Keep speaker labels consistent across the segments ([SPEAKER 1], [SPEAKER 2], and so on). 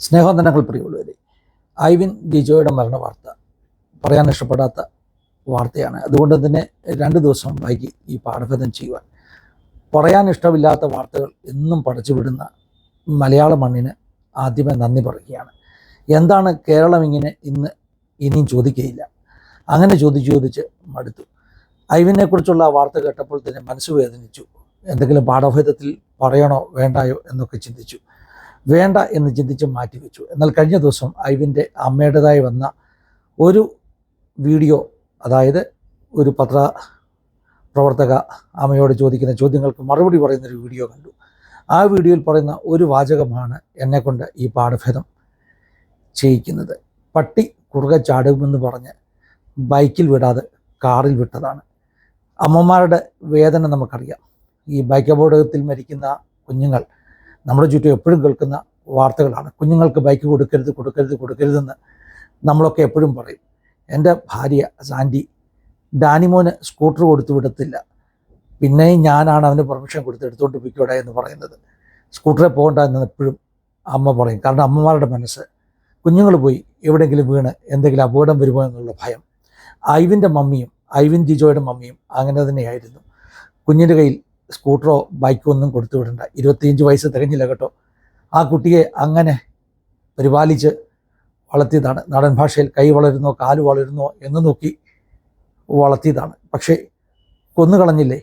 [SPEAKER 1] സ്നേഹവന്ദനങ്ങൾ പ്രിയമുള്ളവരെ ഐവിൻ ഗിജോയുടെ മരണ വാർത്ത പറയാൻ ഇഷ്ടപ്പെടാത്ത വാർത്തയാണ്. അതുകൊണ്ട് തന്നെ രണ്ട് ദിവസം വൈകി ഈ പാഠഭേദം ചെയ്യുവാൻ. പറയാൻ ഇഷ്ടമില്ലാത്ത വാർത്തകൾ എന്നും പടച്ചുവിടുന്ന മലയാള മണ്ണിന് ആദ്യമേ നന്ദി പറയുകയാണ്. എന്താണ് കേരളം ഇങ്ങനെ ഇന്ന് ഇനിയും ചോദിക്കുകയില്ല? അങ്ങനെ ചോദിച്ച് ചോദിച്ച് മടുത്തു. ഐവിനെക്കുറിച്ചുള്ള വാർത്ത കേട്ടപ്പോൾ തന്നെ മനസ്സ് വേദനിച്ചു എന്തെങ്കിലും പാഠഭേദത്തിൽ പറയണോ വേണ്ടായോ എന്നൊക്കെ ചിന്തിച്ചു. വേണ്ട എന്ന് ചിന്തിച്ച് മാറ്റിവെച്ചു. എന്നാൽ കഴിഞ്ഞ ദിവസം ഐവിന്റെ അമ്മയുടേതായി വന്ന ഒരു വീഡിയോ അതായത് ഒരു പത്ര പ്രവർത്തക അമ്മയോട് ചോദിക്കുന്ന ചോദ്യങ്ങൾക്ക് മറുപടി പറയുന്നൊരു വീഡിയോ കണ്ടു. ആ വീഡിയോയിൽ പറയുന്ന ഒരു വാചകമാണ് എന്നെക്കൊണ്ട് ഈ പാഠഭേദം ചെയ്യിക്കുന്നത്. പട്ടി കുറുകെ ചാടുമെന്ന് പറഞ്ഞ് ബൈക്കിൽ വിടാതെ കാറിൽ വിട്ടതാണ്. അമ്മമാരുടെ വേദന നമുക്കറിയാം. ഈ ബൈക്ക് അപകടത്തിൽ മരിക്കുന്ന കുഞ്ഞുങ്ങൾ നമ്മുടെ ചുറ്റും എപ്പോഴും കേൾക്കുന്ന വാർത്തകളാണ്. കുഞ്ഞുങ്ങൾക്ക് ബൈക്ക് കൊടുക്കരുത് കൊടുക്കരുത് കൊടുക്കരുതെന്ന് നമ്മളൊക്കെ എപ്പോഴും പറയും. എന്റെ ഭാര്യ സാൻഡി ഡാനിമോന് സ്കൂട്ടർ കൊടുത്തു വിടത്തില്ല. പിന്നെയും ഞാനാണ് അവന് പെർമിഷൻ കൊടുത്ത് എടുത്തുകൊണ്ട് പോയിക്കോടെ എന്ന് പറയുന്നത്. സ്കൂട്ടറെ പോകണ്ട എന്ന് എപ്പോഴും അമ്മ പറയും. കാരണം അമ്മമാരുടെ മനസ്സ്. കുഞ്ഞുങ്ങൾ പോയി എവിടെയെങ്കിലും വീണ് എന്തെങ്കിലും അപകടം വരുമോ എന്നുള്ള ഭയം. ഐവിന്റെ മമ്മിയും ഐവിൻ ജിജോയുടെ മമ്മിയും അങ്ങനെ തന്നെയായിരുന്നു. കുഞ്ഞിന്റെ കയ്യിൽ സ്കൂട്ടറോ ബൈക്കോ ഒന്നും കൊടുത്തു വിടണ്ട. ഇരുപത്തിയഞ്ച് വയസ്സ് തികഞ്ഞില്ല കേട്ടോ. ആ കുട്ടിയെ അങ്ങനെ പരിപാലിച്ച് വളർത്തിയതാണ്. നാടൻ ഭാഷയിൽ കൈ വളരുന്നോ കാൽ വളരുന്നോ എന്ന് നോക്കി വളർത്തിയതാണ്. പക്ഷേ കൊന്നുകളഞ്ഞില്ലേ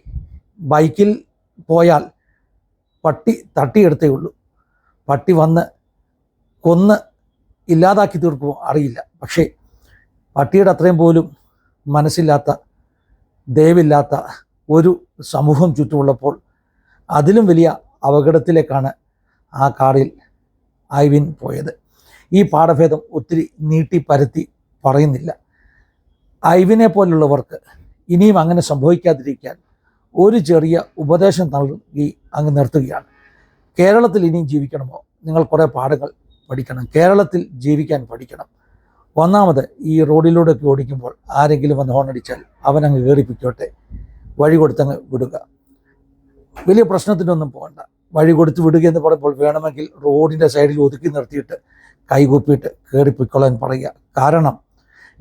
[SPEAKER 1] ബൈക്കിൽ പോയാൽ പട്ടി തട്ടിയെടുത്തേ ഉള്ളൂ. പട്ടി വന്ന് കൊന്ന് ഇല്ലാതാക്കി തീർക്കുമോ അറിയില്ല. പക്ഷേ പട്ടിയുടെ അത്രയും പോലും മനസ്സില്ലാത്ത ദയവില്ലാത്ത ഒരു സമൂഹം ചുറ്റുമുള്ളപ്പോൾ അതിലും വലിയ അപകടത്തിലേക്കാണ് ആ കാറിൽ ഐവിൻ പോയത്. ഈ പാഠഭേദം ഒത്തിരി നീട്ടി പരത്തി പറയുന്നില്ല. ഐവിനെ പോലുള്ളവർക്ക് ഇനിയും അങ്ങനെ സംഭവിക്കാതിരിക്കാൻ ഒരു ചെറിയ ഉപദേശം നൽകി അങ്ങ് നിർത്തുകയാണ്. കേരളത്തിൽ ഇനിയും ജീവിക്കണമോ? നിങ്ങൾ കുറേ പാഠങ്ങൾ പഠിക്കണം. കേരളത്തിൽ ജീവിക്കാൻ പഠിക്കണം. ഒന്നാമത് ഈ റോഡിലൂടെയൊക്കെ ഓടിക്കുമ്പോൾ ആരെങ്കിലും വന്ന് ഹോണടിച്ചാൽ അവനങ്ങ് കയറിപ്പിക്കോട്ടെ വഴി കൊടുത്തങ്ങ് വിടുക. വലിയ പ്രശ്നത്തിനൊന്നും പോകണ്ട. വഴി കൊടുത്ത് വിടുക എന്ന് പറയുമ്പോൾ വേണമെങ്കിൽ റോഡിന്റെ സൈഡിൽ ഒതുക്കി നിർത്തിയിട്ട് കൈകൂപ്പിയിട്ട് കയറിപ്പിക്കൊള്ളാൻ പറയുക. കാരണം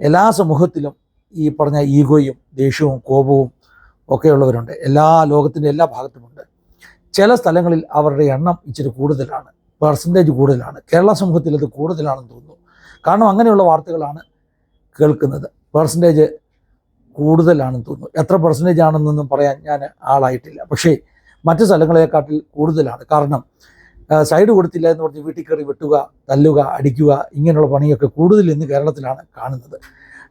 [SPEAKER 1] എല്ലാ സമൂഹത്തിലും ഈ പറഞ്ഞ ഈഗോയും ദേഷ്യവും കോപവും ഒക്കെയുള്ളവരുണ്ട്. എല്ലാ ലോകത്തിന്റെ എല്ലാ ഭാഗത്തുമുണ്ട്. ചില സ്ഥലങ്ങളിൽ അവരുടെ എണ്ണം ഇച്ചിരി കൂടുതലാണ്. പെർസെന്റേജ് കൂടുതലാണ്. കേരള സമൂഹത്തിൽ അത് കൂടുതലാണെന്ന് തോന്നുന്നു. കാരണം അങ്ങനെയുള്ള വാർത്തകളാണ് കേൾക്കുന്നത്. പെർസെന്റേജ് കൂടുതലാണെന്ന് തോന്നുന്നു. എത്ര പെർസെന്റേജ് ആണെന്നൊന്നും പറയാൻ ഞാൻ ആളായിട്ടില്ല. പക്ഷേ മറ്റു സ്ഥലങ്ങളെക്കാട്ടിൽ കൂടുതലാണ്. കാരണം സൈഡ് കൊടുത്തില്ല എന്ന് പറഞ്ഞ് വീട്ടിൽ കയറി വെട്ടുക തല്ലുക അടിക്കുക ഇങ്ങനെയുള്ള പണിയൊക്കെ കൂടുതൽ ഇന്ന് കേരളത്തിലാണ് കാണുന്നത്.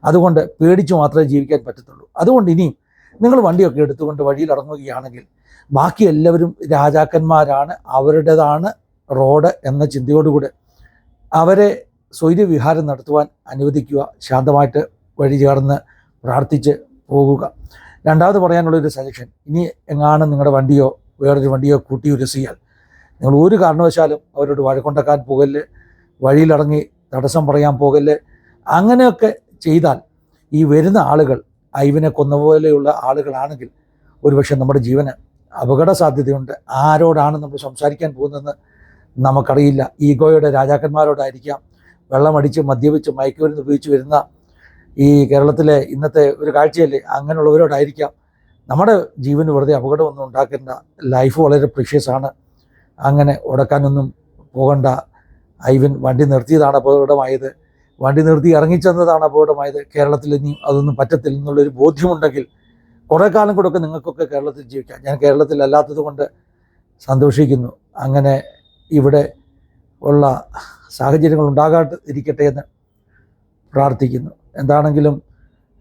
[SPEAKER 1] അതുകൊണ്ട് പേടിച്ച് മാത്രമേ ജീവിക്കാൻ പറ്റത്തുള്ളൂ. അതുകൊണ്ട് ഇനിയും നിങ്ങൾ വണ്ടിയൊക്കെ എടുത്തുകൊണ്ട് വഴിയിൽ ഇറങ്ങുകയാണെങ്കിൽ ബാക്കി എല്ലാവരും രാജാക്കന്മാരാണ് അവരുടേതാണ് റോഡ് എന്ന ചിന്തയോടുകൂടെ അവരെ സ്വൈര്യവിഹാരം നടത്തുവാൻ അനുവദിക്കുക ശാന്തമായിട്ട് വഴി ചേർന്ന് പ്രാർത്ഥിച്ച് പോകുക. രണ്ടാമത് പറയാനുള്ളൊരു സജഷൻ ഇനി എങ്ങാണ് നിങ്ങളുടെ വണ്ടിയോ വേറൊരു വണ്ടിയോ കൂട്ടി ഉരസിയാൽ നിങ്ങൾ ഒരു കാരണവശാലും അവരോട് വഴക്കൊണ്ടാക്കാൻ പോകല്ല്. വഴിയിലിറങ്ങി തടസ്സം പറയാൻ പോകല്ല്. അങ്ങനെയൊക്കെ ചെയ്താൽ ഈ വരുന്ന ആളുകൾ ഐവിനെ കൊന്ന പോലെയുള്ള ആളുകളാണെങ്കിൽ ഒരുപക്ഷെ നമ്മുടെ ജീവന് അപകട സാധ്യതയുണ്ട് ആരോടാണ് നമ്മൾ സംസാരിക്കാൻ പോകുന്നതെന്ന് നമുക്കറിയില്ല. ഈഗോയുടെ രാജാക്കന്മാരോടായിരിക്കാം വെള്ളമടിച്ച് മദ്യപിച്ച് മയക്കുമരുന്ന് ഉപയോഗിച്ച് വരുന്ന ഈ കേരളത്തിലെ ഇന്നത്തെ ഒരു കാഴ്ചയല്ലേ? അങ്ങനെയുള്ളവരോടായിരിക്കാം. നമ്മുടെ ജീവന് വെറുതെ അപകടമൊന്നും ഉണ്ടാക്കേണ്ട ലൈഫ് വളരെ പ്രീഷ്യസ് ആണ്. അങ്ങനെ ഉടക്കാനൊന്നും പോകണ്ട. ഐവൻ വണ്ടി നിർത്തിയതാണ് അപകടമായത്. വണ്ടി നിർത്തി ഇറങ്ങിച്ചെന്നതാണ് അപകടമായത്. കേരളത്തിൽ ഇനി അതൊന്നും പറ്റത്തില്ല എന്നുള്ളൊരു ബോധ്യമുണ്ടെങ്കിൽ കുറേ കാലം കൂടെയൊക്കെ നിങ്ങൾക്കൊക്കെ കേരളത്തിൽ ജീവിക്കാം. ഞാൻ കേരളത്തിൽ അല്ലാത്തത് കൊണ്ട് സന്തോഷിക്കുന്നു. അങ്ങനെ ഇവിടെ ഉള്ള സാഹചര്യങ്ങൾ ഉണ്ടാകാതിരിക്കട്ടെ എന്ന് പ്രാർത്ഥിക്കുന്നു. എന്താണെങ്കിലും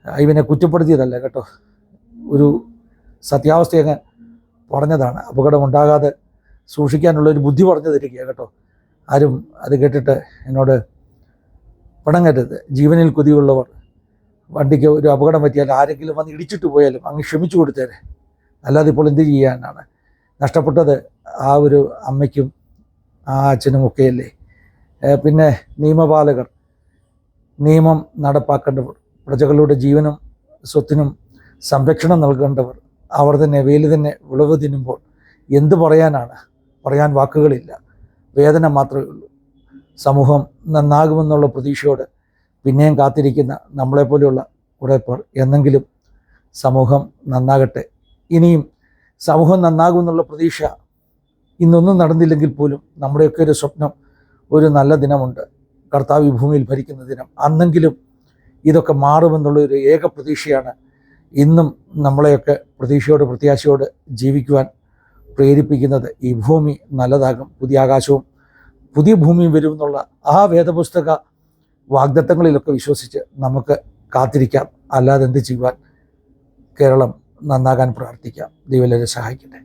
[SPEAKER 1] ഇവനെ കുറ്റപ്പെടുത്തിയതല്ല കേട്ടോ. ഒരു സത്യാവസ്ഥയങ്ങ് പറഞ്ഞതാണ്. അപകടം ഉണ്ടാകാതെ സൂക്ഷിക്കാനുള്ള ഒരു ബുദ്ധി പറഞ്ഞു തരിക കേട്ടോ. ആരും അത് കേട്ടിട്ട് എന്നോട് പണങ്ങരുത്. ജീവനിൽ കൊതിയുള്ളവർ വണ്ടിക്ക് ഒരു അപകടം പറ്റിയാൽ ആരെങ്കിലും വന്ന് ഇടിച്ചിട്ട് പോയാലും അങ്ങ് ക്ഷമിച്ചു കൊടുത്തേരെ. അല്ലാതെ ഇപ്പോൾ എന്ത് ചെയ്യാനാണ്? നഷ്ടപ്പെട്ടത് ആ ഒരു അമ്മയ്ക്കും ആ അച്ഛനും ഒക്കെയല്ലേ? പിന്നെ നിയമപാലകർ നിയമം നടപ്പാക്കേണ്ടവർ പ്രജകളുടെ ജീവനും സ്വത്തിനും സംരക്ഷണം നൽകേണ്ടവർ അവർ തന്നെ വെയിൽ തന്നെ വിളവ് തിന്നുമ്പോൾ എന്തു പറയാനാണ്? പറയാൻ വാക്കുകളില്ല. വേദന മാത്രമേ ഉള്ളൂ. സമൂഹം നന്നാകുമെന്നുള്ള പ്രതീക്ഷയോട് പിന്നെയും കാത്തിരിക്കുന്ന നമ്മളെപ്പോലെയുള്ള കുറേ പേർ എന്നെങ്കിലും സമൂഹം നന്നാകട്ടെ. ഇനിയും സമൂഹം നന്നാകുമെന്നുള്ള പ്രതീക്ഷ ഇന്നൊന്നും നടന്നില്ലെങ്കിൽ പോലും നമ്മുടെയൊക്കെ ഒരു സ്വപ്നം ഒരു നല്ല ദിനമുണ്ട്. കർത്താവ് ഈ ഭൂമിയിൽ ഭരിക്കുന്ന ദിനം അന്നെങ്കിലും ഇതൊക്കെ മാറുമെന്നുള്ള ഒരു ഏക പ്രതീക്ഷയാണ് ഇന്നും നമ്മളെയൊക്കെ പ്രതീക്ഷയോട് പ്രത്യാശയോട് ജീവിക്കുവാൻ പ്രേരിപ്പിക്കുന്നത് ഈ ഭൂമി നല്ലതാകും പുതിയ ആകാശവും പുതിയ ഭൂമിയും വരുമെന്നുള്ള ആ വേദപുസ്തക വാഗ്ദത്തങ്ങളിലൊക്കെ വിശ്വസിച്ച് നമുക്ക് കാത്തിരിക്കാം. അല്ലാതെ എന്ത് ചെയ്യുവാൻ കേരളം നന്നാകാൻ പ്രാർത്ഥിക്കാം. ദൈവം സഹായിക്കട്ടെ.